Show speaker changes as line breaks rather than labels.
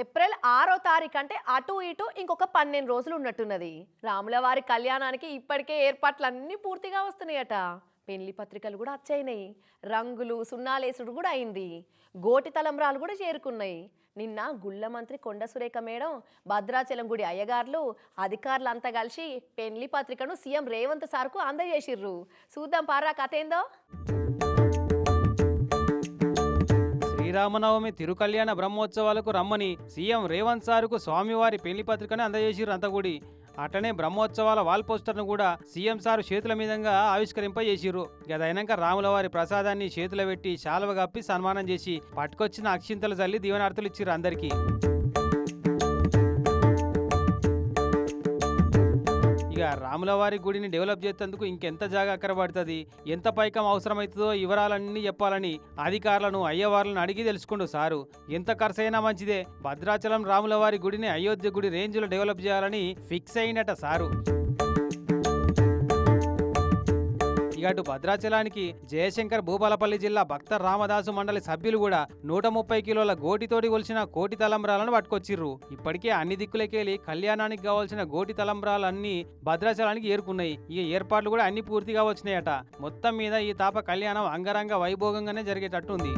April ఆరో తారీఖు అంటే అటు ఇటు ఇంకొక పన్నెండు రోజులు ఉన్నట్టున్నది. రాముల వారి కళ్యాణానికి ఇప్పటికే ఏర్పాట్లన్నీ పూర్తిగా వస్తున్నాయట. పెళ్ళి పత్రికలు కూడా వచ్చాయినాయి రంగులు సున్నాలేసుడు కూడా అయింది. గోటి తలంబ్రాలు కూడా చేరుకున్నాయి. నిన్న గుళ్ళ మంత్రి కొండ సురేఖ మేడం భద్రాచలం గుడి అయ్యగారులు అధికారులు అంతా కలిసి పెళ్ళి పత్రికను సీఎం రేవంత్ సార్కు అందజేసిర్రు. చూద్దాం పారా కథ ఏందో?
శ్రీరామనవమి తిరుకల్యాణ బ్రహ్మోత్సవాలకు రమ్మని సీఎం రేవంత్ సార్కు స్వామివారి పెళ్ళి పత్రికను అందజేసిరు అంతగుడి. అటనే బ్రహ్మోత్సవాల వాల్ పోస్టర్ను కూడా సీఎం సారు చేతుల మీదంగా ఆవిష్కరింపజేసిరు గదైనాక రాములవారి ప్రసాదాన్ని చేతుల పెట్టి శాలువ కప్పి సన్మానం చేసి పట్టుకొచ్చిన అక్షింతలు చల్లి దీవెనార్తలు ఇచ్చిరు అందరికీ. ఇక రాముల వారి గుడిని డెవలప్ చేసేందుకు ఇంకెంత జాగా అక్కర పడుతుంది? ఎంత పైకం అవసరమవుతుందో వివరాలన్నీ చెప్పాలని అధికారులను అయ్యవార్లను అడిగి తెలుసుకుండు సారు. ఎంత ఖర్చు అయినా మంచిదే. భద్రాచలం రాముల వారి గుడిని అయోధ్య గుడి రేంజ్లో డెవలప్ చేయాలని ఫిక్స్ అయినట సారు. ఇక భద్రాచలానికి జయశంకర్ భూపాలపల్లి జిల్లా భక్త రామదాసు మండలి సభ్యులు కూడా నూట ముప్పై కిలోల గోటితోటి కొలిచిన కోటి తలంబ్రాలను పట్టుకొచ్చిర్రు. ఇప్పటికే అన్ని దిక్కులకెళ్ళి కళ్యాణానికి కావాల్సిన గోటి తలంబ్రాలన్నీ భద్రాచలానికి ఏరుకున్నాయి. ఈ ఏర్పాట్లు కూడా అన్ని పూర్తిగా వచ్చినాయట. మొత్తం మీద ఈ తాప కళ్యాణం అంగరంగ వైభోగంగానే జరిగేటట్టుంది.